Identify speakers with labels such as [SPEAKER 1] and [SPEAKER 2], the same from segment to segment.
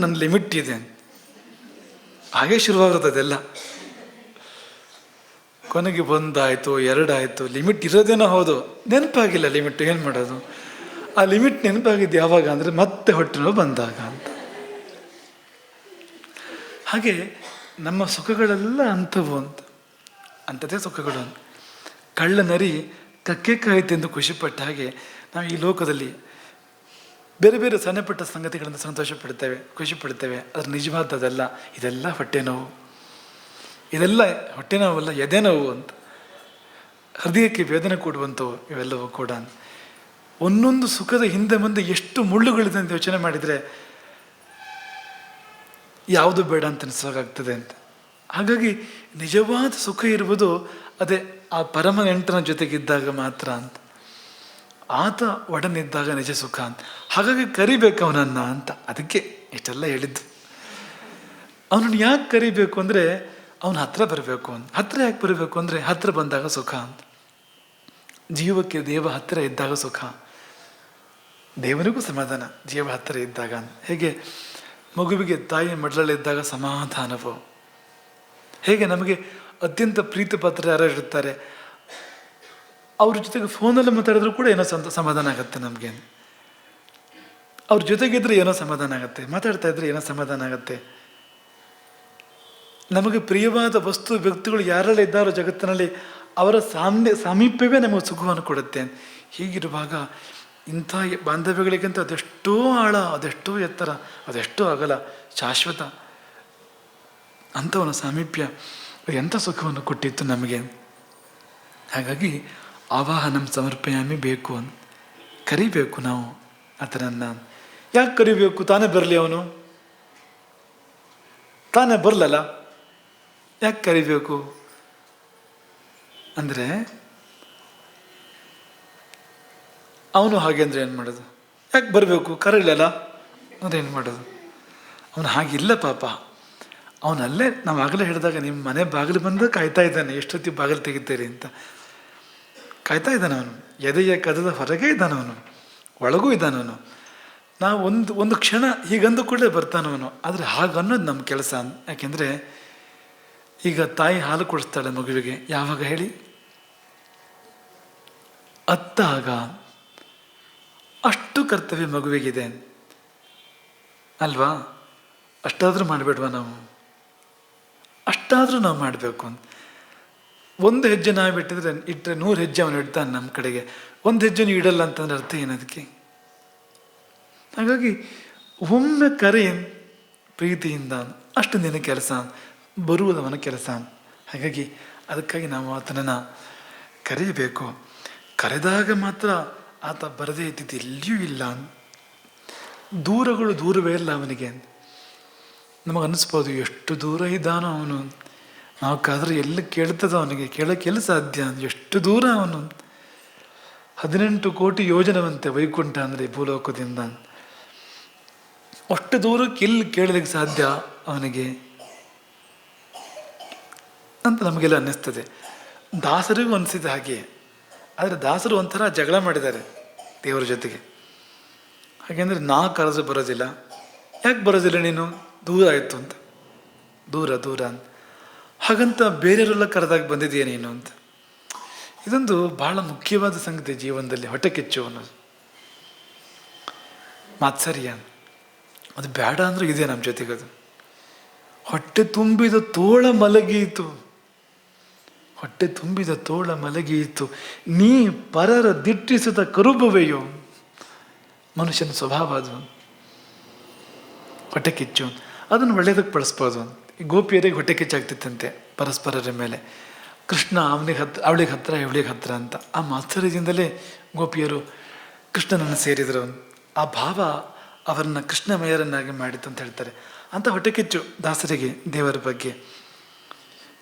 [SPEAKER 1] ನನ್ನ ಲಿಮಿಟ್ ಇದೆ. ಹಾಗೆ ಶುರುವಾಗುತ್ತದೆಲ್ಲ ಕೊನೆಗೆ ಒಂದಾಯಿತು, ಎರಡಾಯಿತು, ಲಿಮಿಟ್ ಇರೋದೇನೋ ಹೌದು. ನೆನಪಾಗಿಲ್ಲ ಲಿಮಿಟ್, ಏನು ಮಾಡೋದು? ಆ ಲಿಮಿಟ್ ನೆನಪಾಗಿದ್ದು ಯಾವಾಗ ಅಂದರೆ ಮತ್ತೆ ಹೊಟ್ಟೆ ನೋವು ಬಂದಾಗ ಅಂತ. ಹಾಗೆ ನಮ್ಮ ಸುಖಗಳೆಲ್ಲ ಅಂಥವು ಅಂತ. ಅಂಥದ್ದೇ ಸುಖಗಳು. ಅಂತ ಕಳ್ಳ ನರಿ ಕಕ್ಕೆ ಕಾಯಿತೆಂದು ಖುಷಿಪಟ್ಟ ಹಾಗೆ ನಾವು ಈ ಲೋಕದಲ್ಲಿ ಬೇರೆ ಬೇರೆ ಸಣ್ಣ ಪುಟ್ಟ ಸಂಗತಿಗಳಿಂದ ಸಂತೋಷ ಪಡ್ತೇವೆ ಖುಷಿ ಪಡ್ತೇವೆ ಅದ್ರ ನಿಜವಾದದಲ್ಲ ಇದೆಲ್ಲ ಹೊಟ್ಟೆ ನೋವು. ಇದೆಲ್ಲ ಹೊಟ್ಟೆ ನೋವಲ್ಲ, ಎದೆ ನೋವು ಅಂತ. ಹೃದಯಕ್ಕೆ ವೇದನೆ ಕೊಡುವಂಥವು ಇವೆಲ್ಲವೂ ಕೂಡ. ಒಂದೊಂದು ಸುಖದ ಹಿಂದೆ ಮುಂದೆ ಎಷ್ಟು ಮುಳ್ಳುಗಳಿದೆ ಅಂತ ಯೋಚನೆ ಮಾಡಿದರೆ ಯಾವುದು ಬೇಡ ಅಂತ ಅನಿಸೋಕಾಗ್ತದೆ ಅಂತ. ಹಾಗಾಗಿ ನಿಜವಾದ ಸುಖ ಇರುವುದು ಅದೇ ಆ ಪರಮ ನೆಂಟನ ಜೊತೆಗಿದ್ದಾಗ ಮಾತ್ರ ಅಂತ. ಆತ ಒಡನಿದ್ದಾಗ ನಿಜ ಸುಖ ಅಂತ. ಹಾಗಾಗಿ ಕರಿಬೇಕು ಅವನನ್ನ ಅಂತ. ಅದಕ್ಕೆ ಇಷ್ಟೆಲ್ಲ ಹೇಳಿದ್ದು. ಅವನನ್ನು ಯಾಕೆ ಕರಿಬೇಕು ಅಂದರೆ ಅವನ ಹತ್ರ ಬರಬೇಕು ಅಂತ. ಹತ್ರ ಯಾಕೆ ಬರಬೇಕು ಅಂದರೆ ಹತ್ರ ಬಂದಾಗ ಸುಖ ಅಂತ. ಜೀವಕ್ಕೆ ದೇವ ಹತ್ತಿರ ಇದ್ದಾಗ ಸುಖ. ದೇವನಿಗೂ ಸಮಾಧಾನ. ಜೀವ ಹತ್ತಿರ ಇದ್ದಾಗ ಹೇಗೆ? ಮಗುವಿಗೆ ತಾಯಿ ಮಡಲಲ್ಲಿದ್ದಾಗ ಸಮಾಧಾನವು? ಹೇಗೆ? ನಮಗೆ ಅತ್ಯಂತ ಪ್ರೀತಿ ಪಾತ್ರ ಯಾರು ಇರ್ತಾರೆ ಅವ್ರ ಜೊತೆಗೆ ಫೋನಲ್ಲಿ ಮಾತಾಡಿದ್ರು ಕೂಡ ಏನೋ ಸಂತ ಸಮಾಧಾನ ಆಗುತ್ತೆ ನಮಗೆ. ಅವ್ರ ಜೊತೆಗಿದ್ರೆ ಏನೋ ಸಮಾಧಾನ ಆಗುತ್ತೆ, ಮಾತಾಡ್ತಾ ಇದ್ರೆ ಏನೋ ಸಮಾಧಾನ ಆಗುತ್ತೆ. ನಮಗೆ ಪ್ರಿಯವಾದ ವಸ್ತು ವ್ಯಕ್ತಿಗಳು ಯಾರೆಲ್ಲ ಇದ್ದಾರೋ ಜಗತ್ತಿನಲ್ಲಿ ಅವರ ಸಾಮ್ಯ ಸಾಮೀಪ್ಯವೇ ನಮಗೆ ಸುಖವನ್ನು ಕೊಡುತ್ತೆ. ಹೀಗಿರುವಾಗ ಇಂಥ ಬಾಂಧವ್ಯಗಳಿಗಿಂತ ಅದೆಷ್ಟೋ ಆಳ, ಅದೆಷ್ಟೋ ಎತ್ತರ, ಅದೆಷ್ಟೋ ಅಗಲ, ಶಾಶ್ವತ ಅಂಥವನ ಸಾಮೀಪ್ಯ ಎಂಥ ಸುಖವನ್ನು ಕೊಟ್ಟಿತ್ತು ನಮಗೆ. ಹಾಗಾಗಿ ಆವಾಹನಂ ಸಮರ್ಪಯಾಮಿ ಬೇಕು ಅಂತ. ಕರಿಬೇಕು ನಾವು ಆತನನ್ನ ಯಾಕೆ ಕರಿಬೇಕು? ತಾನೇ ಬರಲಿ ಅವನು? ತಾನೇ ಬರಲಲ್ಲ? ಯಾಕೆ ಕರಿಬೇಕು? ಅಂದರೆ ಅವನು ಹಾಗೆ ಅಂದರೆ ಏನು ಮಾಡೋದು? ಯಾಕೆ ಬರಬೇಕು? ಕರೀಲಲ್ಲ? ಅಂದರೆ ಏನು ಮಾಡೋದು? ಅವನು ಹಾಗಿಲ್ಲ ಪಾಪ. ಅವನಲ್ಲೇ ನಾವು ಆಗಲೇ ಹೇಳಿದಾಗ ನಿಮ್ಮ ಮನೆ ಬಾಗಿಲು ಬಂದು ಕಾಯ್ತಾ ಇದ್ದಾನೆ. ಎಷ್ಟೊತ್ತಿಗೆ ಬಾಗಿಲು ತೆಗಿತೀರಿ ಅಂತ. ಕಾಯ್ತಾ ಇದ್ದಾನೆ ಅವನು. ಎದೆಯ ಕದದ ಹೊರಗೆ ಇದ್ದಾನೆ ಅವನು. ಒಳಗೂ ಇದ್ದಾನೆ ಅವನು. ನಾವು ಒಂದು ಒಂದು ಕ್ಷಣ ಹೀಗಂದು ಕೂಡಲೇ ಬರ್ತಾನವನು ಆದರೆ ಹಾಗನ್ನೋದು ನಮ್ಮ ಕೆಲಸ ಯಾಕೆಂದರೆ ಈಗ ತಾಯಿ ಹಾಲು ಕೊಡಿಸ್ತಾಳೆ ಮಗುವಿಗೆ. ಯಾವಾಗ ಹೇಳಿ? ಅತ್ತಾಗ. ಅಷ್ಟು ಕರ್ತವ್ಯ ಮಗುವಿಗಿದೆ. ಅಲ್ವಾ? ಅಷ್ಟಾದರೂ ಮಾಡಬೇಡ್ವಾ ನಾವು? ಅಷ್ಟಾದರೂ ನಾವು ಮಾಡಬೇಕು ಅಂತ. ಒಂದು ಹೆಜ್ಜೆ ನಾವು ಬಿಟ್ಟಿದ್ರೆ ಇಟ್ಟರೆ ನೂರು ಹೆಜ್ಜೆ ಅವನು ಇಡ್ತಾನೆ ನಮ್ಮ ಕಡೆಗೆ. ಒಂದು ಹೆಜ್ಜೆನೂ ಇಡಲ್ಲ ಅಂತಂದ್ರೆ ಅರ್ಥ ಏನದಕ್ಕೆ ಹಾಗಾಗಿ ಒಮ್ಮೆ ಕರೆ ಪ್ರೀತಿಯಿಂದ ಅಷ್ಟು ನಿನ್ನ ಕೆಲಸ, ಬರುವುದವನ ಕೆಲಸ. ಹಾಗಾಗಿ ಅದಕ್ಕಾಗಿ ನಾವು ಆತನನ್ನು ಕರೆಯಬೇಕು ಕರೆದಾಗ ಮಾತ್ರ ಆತ ಬರದೇ ಇದ್ದಿದ್ದು ಎಲ್ಲಿಯೂ ಇಲ್ಲ. ದೂರಗಳು ದೂರವೇ ಇಲ್ಲ ಅವನಿಗೆ. ನಮಗೆ ಅನ್ನಿಸ್ಬೋದು ಎಷ್ಟು ದೂರ ಇದ್ದಾನೋ ಅವನು ನಾವು ಕಾದ್ರೆ ಎಲ್ಲಿ ಕೇಳ್ತದೋ ಅವನಿಗೆ? ಕೇಳೋಕ್ಕೆ ಎಲ್ಲಿ ಸಾಧ್ಯ? ಎಷ್ಟು ದೂರ ಅವನು? ಹದಿನೆಂಟು ಕೋಟಿ ಯೋಜನವಂತೆ ವೈಕುಂಠ ಅಂದರೆ ಭೂಲೋಕದಿಂದ. ಅಷ್ಟು ದೂರಕ್ಕೆ ಎಲ್ಲಿ ಕೇಳಲಿಕ್ಕೆ ಸಾಧ್ಯ ಅವನಿಗೆ? ಅಂತ ನಮಗೆಲ್ಲ ಅನ್ನಿಸ್ತದೆ. ದಾಸರಿಗೂ ಅನಿಸಿದ ಹಾಗೆ. ಆದರೆ ದಾಸರು ಒಂಥರ ಜಗಳ ಮಾಡಿದ್ದಾರೆ ದೇವರ ಜೊತೆಗೆ. ಹಾಗೆಂದರೆ ನಾ ಕರೆದು ಬರೋದಿಲ್ಲ. ಯಾಕೆ ಬರೋದಿಲ್ಲ ನೀನು? ದೂರ ಆಯಿತು ಅಂತ. ದೂರ ದೂರ ಅಂತ. ಹಾಗಂತ ಬೇರೆಯವರೆಲ್ಲ ಕರೆದಾಗ ಬಂದಿದೆಯಾ ನೀನು ಅಂತ. ಇದೊಂದು ಬಹಳ ಮುಖ್ಯವಾದ ಸಂಗತಿ ಜೀವನದಲ್ಲಿ ಹೊಟ್ಟೆ ಕೆಚ್ಚು ಅನ್ನೋದು ಮಾತ್ಸರ್ಯ ಅದು ಬೇಡ ಅಂದ್ರೆ ಇದೆ ನಮ್ಮ ಜೊತೆಗದು ಹೊಟ್ಟೆ ತುಂಬಿದ ತೋಳ ಮಲಗಿಯಿತು. ಹೊಟ್ಟೆ ತುಂಬಿದ ತೋಳ ಮಲಗಿಯಿತು. ನೀ ಪರರ ದಿಟ್ಟಿಸಿದ ಕರುಬವೆಯೋ ಮನುಷ್ಯನ ಸ್ವಭಾವ ಅದು. ಹೊಟ್ಟೆ ಕಿಚ್ಚು ಅದನ್ನು ಒಳ್ಳೆಯದಕ್ಕೆ ಬಳಸ್ಬೋದು ಗೋಪಿಯರಿಗೆ ಹೊಟ್ಟೆ ಕಿಚ್ಚಾಗ್ತಿತ್ತಂತೆ ಪರಸ್ಪರರ ಮೇಲೆ. ಕೃಷ್ಣ ಅವನಿಗೆ ಹತ್ರ ಅವಳಿಗೆ ಹತ್ರ, ಇವಳಿಗೆ ಹತ್ರ ಅಂತ. ಆ ಮಾತ್ಸರ್ಯದಿಂದಲೇ ಗೋಪಿಯರು ಕೃಷ್ಣನನ್ನು ಸೇರಿದರು. ಆ ಭಾವ ಅವರನ್ನ ಕೃಷ್ಣಮಯರನ್ನಾಗಿ ಮಾಡಿತು ಅಂತ ಹೇಳ್ತಾರೆ. ಅಂತ ಹೊಟ್ಟೆ ಕಿಚ್ಚು ದಾಸರಿಗೆ, ದೇವರ ಬಗ್ಗೆ.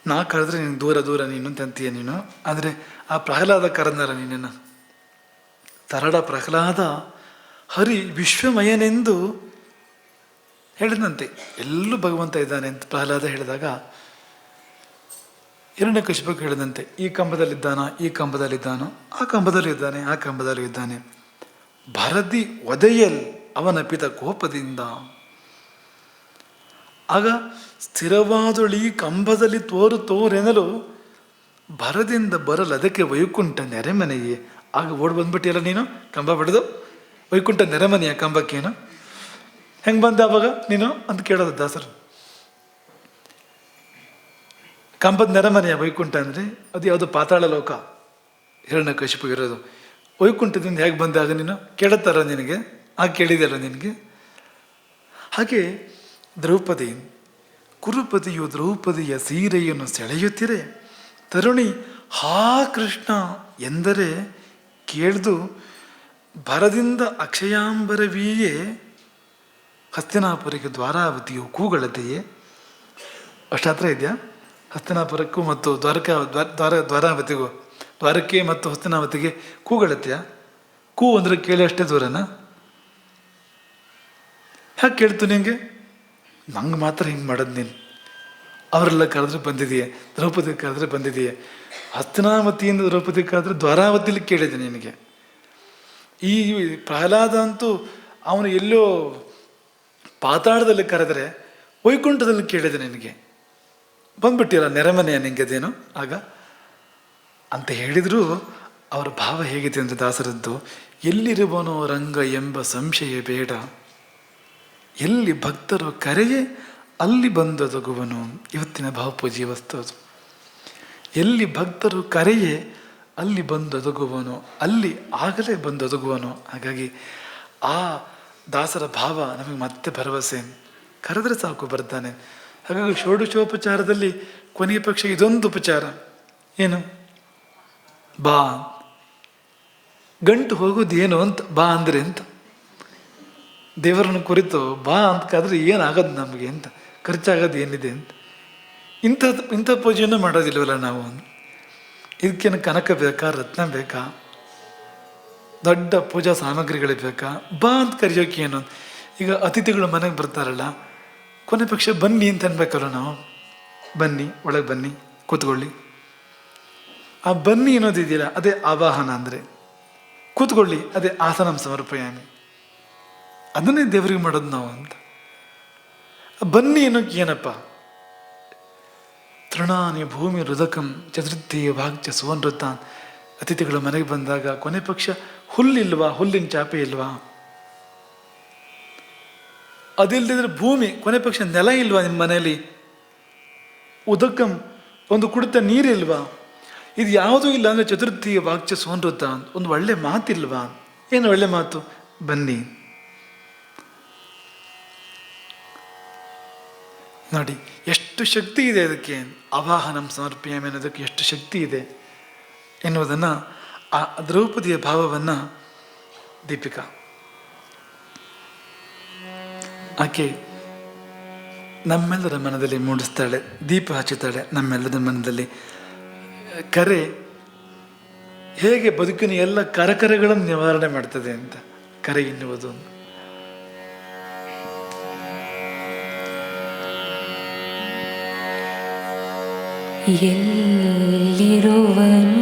[SPEAKER 1] ನಾ ಕರೆದ್ರೆ ನೀನು ದೂರ ದೂರ ನೀನು ಅಂತೀಯ ನೀನು? ಆದರೆ ಆ ಪ್ರಹ್ಲಾದ ಕರಂದರ ನೀನನ್ನು ತರಡ ಪ್ರಹ್ಲಾದ ಹರಿ ವಿಶ್ವಮಯನೆಂದು ಹೇಳಿದಂತೆ, ಎಲ್ಲೂ ಭಗವಂತ ಇದ್ದಾನೆ ಅಂತ ಪ್ರಹ್ಲಾದ ಹೇಳಿದಾಗ, ಎರಡನೇ ಕಶಿಪಕ್ಕೆ ಹೇಳಿದಂತೆ, ಈ ಕಂಬದಲ್ಲಿದ್ದಾನ, ಈ ಕಂಬದಲ್ಲಿದ್ದಾನೋ, ಆ ಕಂಬದಲ್ಲಿ ಇದ್ದಾನೆ, ಆ ಕಂಬದಲ್ಲಿ ಇದ್ದಾನೆ. ಭರದಿ ಒದೆಯಲ್ ಅವನ ಪಿತ ಕೋಪದಿಂದ. ಆಗ ಸ್ಥಿರವಾದೊಳಿ ಕಂಬದಲ್ಲಿ ತೋರು ತೋರೆನಲು ಭರದಿಂದ ಬರಲು ಅದಕ್ಕೆ ವೈಕುಂಠ ನೆರೆಮನೆಯೇ. ಆಗ ಓಡ್ ಬಂದ್ಬಿಟ್ಟಿಯಲ್ಲ ನೀನು, ಕಂಬ ಬಡಿದು? ವೈಕುಂಠ ನೆರೆಮನೆಯ ಕಂಬಕ್ಕೇನು? ಹೆಂಗೆ ಬಂದೆ ಅವಾಗ ನೀನು ಅಂತ ಕೇಳೋದು ದಾಸರು. ಕಂಬದ ನೆರೆಮನೆಯ ವೈಕುಂಠ ಅಂದರೆ ಅದು ಯಾವುದು ಪಾತಾಳ ಲೋಕ, ಹಿರಣ್ಯ ಕಶಿಪು ಇರೋದು. ವೈಕುಂಠದಿಂದ ಹೇಗೆ ಬಂದಾಗ ನೀನು? ಕೇಳುತ್ತಾರ ನಿನಗೆ? ಹಾಗೆ ಕೇಳಿದೆಯಲ್ಲ ನಿನಗೆ? ಹಾಗೆ ದ್ರೌಪದಿ, ಕುರುಪತಿಯು ದ್ರೌಪದಿಯ ಸೀರೆಯನ್ನು ಸೆಳೆಯುತ್ತಿರೆ ತರುಣಿ, ಹಾ ಕೃಷ್ಣ ಎಂದರೆ ಕೇಳ್ದು ಭರದಿಂದ ಅಕ್ಷಯಾಂಬರವಿಯೇ ಹಸ್ತಿನಾಪುರಕ್ಕೆ ದ್ವಾರಾವತಿಯು ಕೂಗಳತೆಯೇ ಅಷ್ಟಾತ್ರ ಇದೆಯಾ? ಹಸ್ತಿನಾಪುರಕ್ಕೂ ಮತ್ತು ದ್ವಾರಕಾ, ದ್ವಾರ ದ್ವಾರ, ದ್ವಾರಾವತಿಗೂ, ದ್ವಾರಕ್ಕೆ ಮತ್ತು ಹಸ್ತಿನಾವತಿಗೆ ಕೂಗಳತೆಯ ಕೂ ಅಂದ್ರೆ ಕೇಳಿ ಅಷ್ಟೇ ದೂರನಾ? ಯಾಕೆ ಕೇಳ್ತು ನಿಂಗೆ? ನಂಗೆ ಮಾತ್ರ ಹಿಂಗೆ ಮಾಡೋದು ನೀನು. ಅವರೆಲ್ಲ ಕರೆದ್ರೆ ಬಂದಿದೆಯೇ ದ್ರೌಪದಿ ಕರೆದ್ರೆ ಬಂದಿದೆಯೇ. ಹಸ್ತಿನಾವತಿಯಿಂದ ದ್ರೌಪದಿ ಕರೆದ್ರೆ ದ್ವಾರಾವತಿಲಿ ಕೇಳಿದೆ ನಿನಗೆ. ಈ ಪ್ರಹ್ಲಾದ ಅಂತೂ ಅವನು ಎಲ್ಲೋ ಪಾತಾಳದಲ್ಲಿ ಕರೆದರೆ ವೈಕುಂಠದಲ್ಲಿ ಕೇಳಿದೆ ನಿನಗೆ. ಬಂದ್ಬಿಟ್ಟಿಲ್ಲ ನೆರೆಮನೆಯ ನಿಂಗೆದೇನು? ಆಗ, ಅಂತ ಹೇಳಿದರೂ ಅವರ ಭಾವ ಹೇಗಿದೆ ಅಂದರೆ ದಾಸರದ್ದು, ಎಲ್ಲಿರುವನೋ ರಂಗ ಎಂಬ ಸಂಶಯ ಬೇಡ. ಎಲ್ಲಿ ಭಕ್ತರು ಕರೆಯೇ ಅಲ್ಲಿ ಬಂದೊದಗುವನು ಇವತ್ತಿನ ಭಾವಪೂಜೆ ವಸ್ತು ಅದು. ಎಲ್ಲಿ ಭಕ್ತರು ಕರೆಯೇ ಅಲ್ಲಿ ಬಂದೊದಗುವನು ಅಲ್ಲಿ ಆಗಲೇ ಬಂದೊದಗುವನು ಹಾಗಾಗಿ ಆ ದಾಸರ ಭಾವ ನಮಗೆ ಮತ್ತೆ ಭರವಸೆ. ಕರೆದ್ರೆ ಸಾಕು ಬರ್ತಾನೆ. ಹಾಗಾಗಿ ಷೋಡಶೋಪಚಾರದಲ್ಲಿ ಕೊನೆಯ ಪಕ್ಷ ಇದೊಂದು ಉಪಚಾರ. ಏನು? ಬಾ. ಗಂಟು ಹೋಗೋದು ಏನು ಅಂತ ಬಾ ಅಂದ್ರೆ ಅಂತ ದೇವರನ್ನು ಕುರಿತು ಬಾ ಅಂತ ಕಾದ್ರೆ ಏನಾಗೋದು ನಮಗೆ ಅಂತ ಖರ್ಚಾಗೋದು ಏನಿದೆ ಅಂತ ಇಂಥ ಇಂಥ ಪೂಜೆಯನ್ನು ಮಾಡೋದಿಲ್ವಲ್ಲ ನಾವು? ಇದಕ್ಕೇನು ಕನಕ ಬೇಕಾ, ರತ್ನ ಬೇಕಾ? ದೊಡ್ಡ ಪೂಜಾ ಸಾಮಗ್ರಿಗಳು ಬೇಕಾ? ಬಾ ಅಂತ ಕರೆಯೋಕೆ ಏನು? ಈಗ ಅತಿಥಿಗಳು ಮನೆಗೆ ಬರ್ತಾರಲ್ಲ, ಕೊನೆ ಪಕ್ಷ ಬನ್ನಿ ಅಂತ ಅನ್ಬೇಕಲ್ಲ ನಾವು? ಬನ್ನಿ, ಒಳಗೆ ಬನ್ನಿ, ಕೂತ್ಕೊಳ್ಳಿ. ಆ ಬನ್ನಿ ಅನ್ನೋದಿದೆಯಲ್ಲ ಅದೇ ಆವಾಹನ ಅಂದರೆ. ಕೂತ್ಕೊಳ್ಳಿ, ಅದೇ ಆಸನ ಸಮರ್ಪಯಾಮಿ. ಅದನ್ನೇ ದೇವರಿಗೆ ಮಾಡೋದು ನಾವು ಅಂತ. ಬನ್ನಿ ಅನ್ನೋಕೆ ಏನಪ್ಪ? ತೃಣಾನಿ ಭೂಮಿ ಹೃದಕಂ ಚತುರ್ಥಿ ವಾಗ್ಚ ಸುವನೃತ ಅತಿಥಿಗಳು ಮನೆಗೆ ಬಂದಾಗ ಕೊನೆ ಪಕ್ಷ ಹುಲ್ಲಿಲ್ವಾ? ಹುಲ್ಲಿನ ಚಾಪೆ ಇಲ್ವಾ? ಅದಿಲ್ಲದಿದ್ರೆ ಭೂಮಿ, ಕೊನೆ ಪಕ್ಷ ನೆಲ ಇಲ್ವಾ ನಿಮ್ಮ ಮನೆಯಲ್ಲಿ? ಉದಕಂ ಒಂದು ಕುಡಿತ ನೀರಿಲ್ವಾ? ಇದು ಯಾವುದೂ ಇಲ್ಲ ಅಂದರೆ ಚತುರ್ಥಿ ವಾಕ್ಯ ಸೋನೃತ ಒಂದು ಒಳ್ಳೆ ಮಾತಿಲ್ವಾ? ಏನು ಒಳ್ಳೆ ಮಾತು? ಬನ್ನಿ. ನೋಡಿ, ಎಷ್ಟು ಶಕ್ತಿ ಇದೆ ಅದಕ್ಕೆ. ಅವಾಹನಂ ಸಮರ್ಪಯಾಮಿ ಅನ್ನೋದಕ್ಕೆ ಎಷ್ಟು ಶಕ್ತಿ ಇದೆ ಎನ್ನುವುದನ್ನು ಆ ದ್ರೌಪದಿಯ ಭಾವವನ್ನು ದೀಪಿಕಾ. ಆಕೆ ನಮ್ಮೆಲ್ಲರ ಮನದಲ್ಲಿ ಮೂಡಿಸ್ತಾಳೆ, ದೀಪ ಹಚ್ಚುತ್ತಾಳೆ ನಮ್ಮೆಲ್ಲರ ಮನದಲ್ಲಿ. ಕರೆ ಹೇಗೆ ಬದುಕಿನ ಎಲ್ಲ ಕರಕರೆಗಳನ್ನು ನಿವಾರಣೆ ಮಾಡ್ತದೆ ಅಂತ ಕರೆ ಎನ್ನುವುದು.
[SPEAKER 2] ಎಲ್ಲಿರುವನು?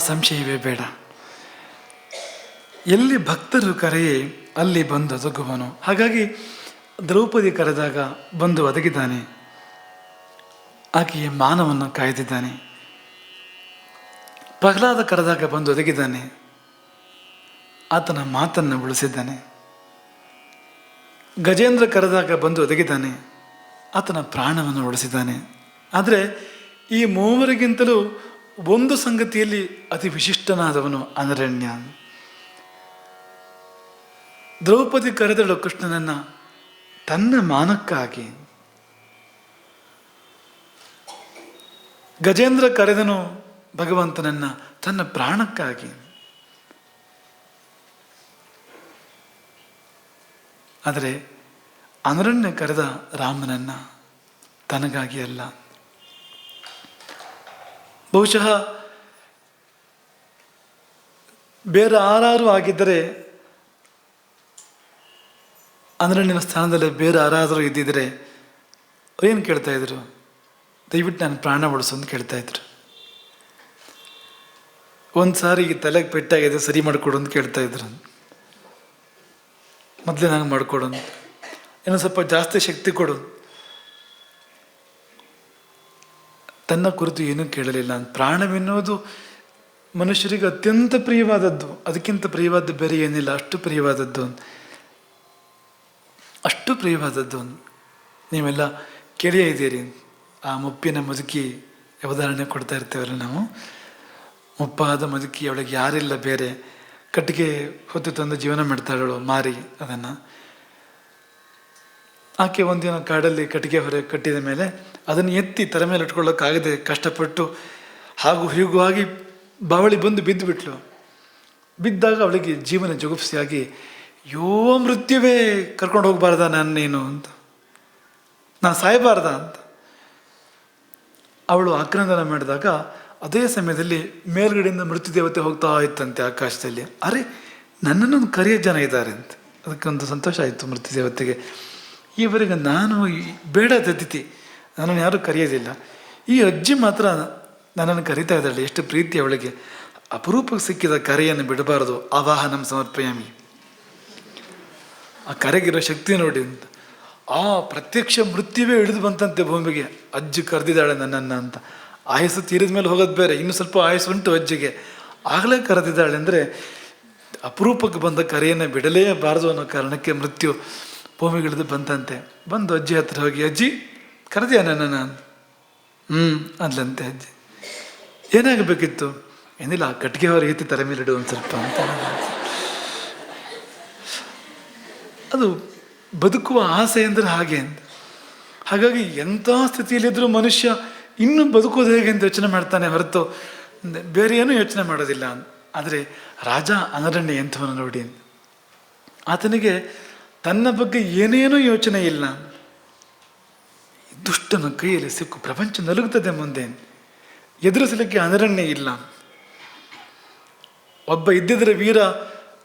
[SPEAKER 1] ಸಂಶಯವೇ ಬೇಡ. ಎಲ್ಲಿ ಭಕ್ತರು ಕರೆಯೇ ಅಲ್ಲಿ ಬಂದು ಒದಗುವನು. ಹಾಗಾಗಿ ದ್ರೌಪದಿ ಕರೆದಾಗ ಬಂದು ಒದಗಿದ್ದಾನೆ. ಆಕೆಯ ಮಾನವನ್ನು ಕಾಯ್ದಿದ್ದಾನೆ. ಪ್ರಹ್ಲಾದ ಕರೆದಾಗ ಬಂದು ಒದಗಿದ್ದಾನೆ. ಆತನ ಮಾತನ್ನು ಉಳಿಸಿದ್ದಾನೆ. ಗಜೇಂದ್ರ ಕರೆದಾಗ ಬಂದು ಒದಗಿದ್ದಾನೆ. ಆತನ ಪ್ರಾಣವನ್ನು ಉಳಿಸಿದ್ದಾನೆ. ಆದರೆ ಈ ಮೂವರಿಗಿಂತಲೂ ಒಂದು ಸಂಗತಿಯಲ್ಲಿ ಅತಿ ವಿಶಿಷ್ಟನಾದವನು ಅನರಣ್ಯ. ದ್ರೌಪದಿ ಕರೆದಳು ಕೃಷ್ಣನನ್ನ, ತನ್ನ ಮಾನಕ್ಕಾಗಿ. ಗಜೇಂದ್ರ ಕರೆದನು ಭಗವಂತನನ್ನ, ತನ್ನ ಪ್ರಾಣಕ್ಕಾಗಿ. ಆದರೆ ಅನರಣ್ಯ ಕರೆದ ರಾಮನನ್ನ ತನಗಾಗಿ ಅಲ್ಲ. ಬಹುಶಃ ಬೇರೆ ಆರಾರು ಆಗಿದ್ದರೆ ನಿಮ್ಮ ಸ್ಥಾನದಲ್ಲಿ ಬೇರೆ ಯಾರಾದರೂ ಇದ್ದಿದ್ದರೆ ಏನು ಕೇಳ್ತಾ ಇದ್ರು? ದಯವಿಟ್ಟು ನಾನು ಪ್ರಾಣ ಉಳಿಸು ಅಂತ ಕೇಳ್ತಾ ಇದ್ರು. ಒಂದು ಸಾರಿ ಈ ತಲೆಗೆ ಪೆಟ್ಟಾಗಿದೆ, ಸರಿ ಮಾಡಿಕೊಡು ಅಂತ ಕೇಳ್ತಾ ಇದ್ರು. ಮೊದಲೇ ನಂಗೆ ಮಾಡಿಕೊಡು ಅಂತ. ಇನ್ನೊಂದು ಸ್ವಲ್ಪ ಜಾಸ್ತಿ ಶಕ್ತಿ ಕೊಡು. ತನ್ನ ಕುರಿತು ಏನೂ ಕೇಳಲಿಲ್ಲ. ಪ್ರಾಣವೆನ್ನುವುದು ಮನುಷ್ಯರಿಗೆ ಅತ್ಯಂತ ಪ್ರಿಯವಾದದ್ದು. ಅದಕ್ಕಿಂತ ಪ್ರಿಯವಾದ ಬೇರೆ ಏನಿಲ್ಲ. ಅಷ್ಟು ಪ್ರಿಯವಾದದ್ದು. ಅಷ್ಟು ಪ್ರಿಯವಾದದ್ದು. ನೀವೆಲ್ಲ ಕೇಳಿಯೇ ಇದ್ದೀರಿ. ಆ ಮುಪ್ಪಿನ ಮುದುಕಿ ಉದಾಹರಣೆ ಕೊಡ್ತಾ ಇರ್ತೇವಲ್ಲ ನಾವು. ಮುಪ್ಪಾದ ಮುದುಕಿ ಅವಳಿಗೆ ಯಾರಿಲ್ಲ ಬೇರೆ. ಕಟ್ಟಿಗೆ ಹೊತ್ತು ತಂದು ಜೀವನ ಮಾಡ್ತಾಳಳು ಮಾರಿ ಅದನ್ನು. ಆಕೆ ಒಂದಿನ ಕಾಡಲ್ಲಿ ಕಟ್ಟಿಗೆ ಹೊರೆ ಕಟ್ಟಿದ ಮೇಲೆ ಅದನ್ನು ಎತ್ತಿ ತಲೆ ಮೇಲೆ ಇಟ್ಕೊಳ್ಳೋಕ್ಕಾಗದೆ ಕಷ್ಟಪಟ್ಟು ಹಾಗೂ ಹೀಗೂ ಆಗಿ ಬಾವಳಿ ಬಂದು ಬಿದ್ದುಬಿಟ್ಲು ಬಿದ್ದಾಗ ಅವಳಿಗೆ ಜೀವನ ಜುಗುಪ್ಸಿಯಾಗಿ ಯೋ ಮೃತ್ಯುವೇ, ಕರ್ಕೊಂಡು ಹೋಗಬಾರ್ದ ನಾನು ನೀನು? ಅಂತ. ನಾನು ಸಾಯಬಾರ್ದ? ಅಂತ. ಅವಳು ಆಕ್ರಂದನ ಮಾಡಿದಾಗ ಅದೇ ಸಮಯದಲ್ಲಿ ಮೇಲ್ಗಡೆಯಿಂದ ಮೃತ್ಯು ದೇವತೆ ಹೋಗ್ತಾ ಇತ್ತಂತೆ ಆಕಾಶದಲ್ಲಿ. ಅರೆ ನನ್ನನ್ನು ಕರೆಯೋ ಜನ ಇದ್ದಾರೆ ಅಂತ. ಅದಕ್ಕೊಂದು ಸಂತೋಷ ಆಯಿತು ಮೃತ್ಯು ದೇವತೆಗೆ. ಈವರೆಗೆ ನಾನು ಬೇಡ ಅತಿಥಿ. ನನ್ನನ್ನು ಯಾರೂ ಕರೆಯೋದಿಲ್ಲ. ಈ ಅಜ್ಜಿ ಮಾತ್ರ ನನ್ನನ್ನು ಕರಿತಾ ಇದ್ದಾಳೆ. ಎಷ್ಟು ಪ್ರೀತಿ ಅವಳಿಗೆ. ಅಪರೂಪಕ್ಕೆ ಸಿಕ್ಕಿದ ಕರೆಯನ್ನು ಬಿಡಬಾರದು. ಆವಾಹನಂ ಸಮರ್ಪಯಾಮಿ. ಆ ಕರೆಗಿರೋ ಶಕ್ತಿ ನೋಡಿ. ಆ ಪ್ರತ್ಯಕ್ಷ ಮೃತ್ಯುವೇ ಇಳಿದು ಬಂತಂತೆ ಭೂಮಿಗೆ. ಅಜ್ಜಿ ಕರೆದಿದ್ದಾಳೆ ನನ್ನನ್ನು ಅಂತ. ಆಯಸ್ಸು ತೀರಿದ ಮೇಲೆ ಹೋಗೋದು ಬೇರೆ. ಇನ್ನು ಸ್ವಲ್ಪ ಆಯಸ್ಸು ಉಂಟು ಅಜ್ಜಿಗೆ. ಆಗಲೇ ಕರೆದಿದ್ದಾಳೆ ಅಂದರೆ ಅಪರೂಪಕ್ಕೆ ಬಂದ ಕರೆಯನ್ನು ಬಿಡಲೇಬಾರದು ಅನ್ನೋ ಕಾರಣಕ್ಕೆ ಮೃತ್ಯು ಭೂಮಿಗಿಳಿದು ಬಂತಂತೆ. ಬಂದು ಅಜ್ಜಿ ಹತ್ರ ಹೋಗಿ, ಅಜ್ಜಿ ಕರೆದಿಯ ನನ್ನ ನಾನು? ಹ್ಞೂ ಅದ್ಲಂತೆ ಅಜ್ಜಿ. ಏನಾಗಬೇಕಿತ್ತು? ಏನಿಲ್ಲ, ಆ ಕಟ್ಟಿಗೆ ಅವ್ರ ಎತ್ತಿ ತಲೆ ಮೇಲೆ ಇಡು ಒಂದು ಸ್ವಲ್ಪ ಅಂತ ಅದು ಬದುಕುವ ಆಸೆ ಅಂದರೆ ಹಾಗೆ ಅಂತ. ಹಾಗಾಗಿ ಎಂಥ ಸ್ಥಿತಿಯಲ್ಲಿದ್ದರೂ ಮನುಷ್ಯ ಇನ್ನೂ ಬದುಕೋದು ಹೇಗೆ ಅಂತ ಯೋಚನೆ ಮಾಡ್ತಾನೆ ಹೊರತು ಬೇರೆ ಏನೂ ಯೋಚನೆ ಮಾಡೋದಿಲ್ಲ. ಆದರೆ ರಾಜ ಅನರಣ್ಯ ಎಂಥವನು ನೋಡಿ ಆತನಿಗೆ ತನ್ನ ಬಗ್ಗೆ ಏನೇನೂ ಯೋಚನೆ ಇಲ್ಲ. ದುಷ್ಟನ ಕೈಯಲ್ಲಿ ಸಿಕ್ಕು ಪ್ರಪಂಚ ನಲುಗುತ್ತದೆ ಮುಂದೆ. ಎದುರಿಸಲಿಕ್ಕೆ ಅನರಣ್ಯ ಇಲ್ಲ. ಒಬ್ಬ ಇದ್ದಿದ್ರೆ ವೀರ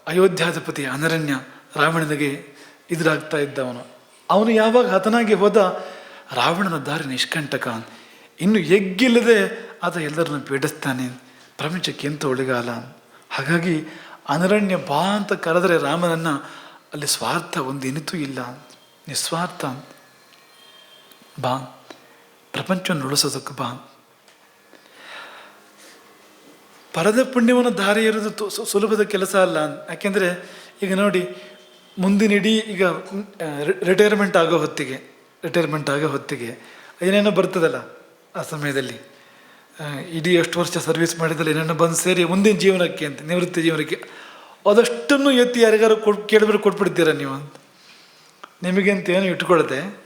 [SPEAKER 1] ಅಯೋಧ್ಯಾಧಿಪತಿ ಅನರಣ್ಯ ರಾವಣನಿಗೆ ಎದುರಾಗ್ತಾ ಇದ್ದವನು. ಅವನು ಯಾವಾಗ ಹತನಾಗಿ ಹೋದ ರಾವಣನ ದಾರಿ ನಿಷ್ಕಂಟಕ. ಇನ್ನು ಎಗ್ಗಿಲ್ಲದೆ ಆತ ಎಲ್ಲರನ್ನು ಪೀಡಿಸ್ತಾನೆ. ಪ್ರಪಂಚಕ್ಕೆ ಎಂತ ಒಳಿಗಾಲ ಹಾಗಾಗಿ ಅನರಣ್ಯ ಬಾ ಅಂತ ಕರೆದರೆ ರಾಮನನ್ನ ಅಲ್ಲಿ ಸ್ವಾರ್ಥ ಒಂದಿನಿತೂ ಇಲ್ಲ. ನಿಸ್ವಾರ್ಥ. ಬಾ. ಪ್ರಪಂಚವನ್ನು ಉಳಿಸೋದಕ್ಕೆ ಬಾ. ಪರದ ಪುಣ್ಯವನ್ನು ದಾರಿ ಇರೋದು ಸುಲಭದ ಕೆಲಸ ಅಲ್ಲ. ಯಾಕೆಂದರೆ, ಈಗ ನೋಡಿ ಮುಂದಿನ ಇಡೀ ಈಗ ರಿಟೈರ್ಮೆಂಟ್ ಆಗೋ ಹೊತ್ತಿಗೆ ರಿಟೈರ್ಮೆಂಟ್ ಆಗೋ ಹೊತ್ತಿಗೆ, ಏನೇನೋ ಬರ್ತದಲ್ಲ ಆ ಸಮಯದಲ್ಲಿ. ಇಡೀ ಎಷ್ಟು ವರ್ಷ ಸರ್ವಿಸ್ ಮಾಡಿದಲ್ಲಿ ಏನೇನೋ ಬಂದು ಸೇರಿ ಮುಂದಿನ ಜೀವನಕ್ಕೆ ಅಂತ, ನಿವೃತ್ತಿ ಜೀವನಕ್ಕೆ, ಅದಷ್ಟನ್ನು ಎತ್ತಿ ಯಾರಿಗಾರು ಕೊಡ್ ಕೇಳಿದ್ರೆ ಕೊಟ್ಬಿಡ್ತೀರಾ ನೀವು ಅಂತ? ನಿಮಗೆ ಅಂತ ಏನು ಇಟ್ಕೊಳ್ದೆ.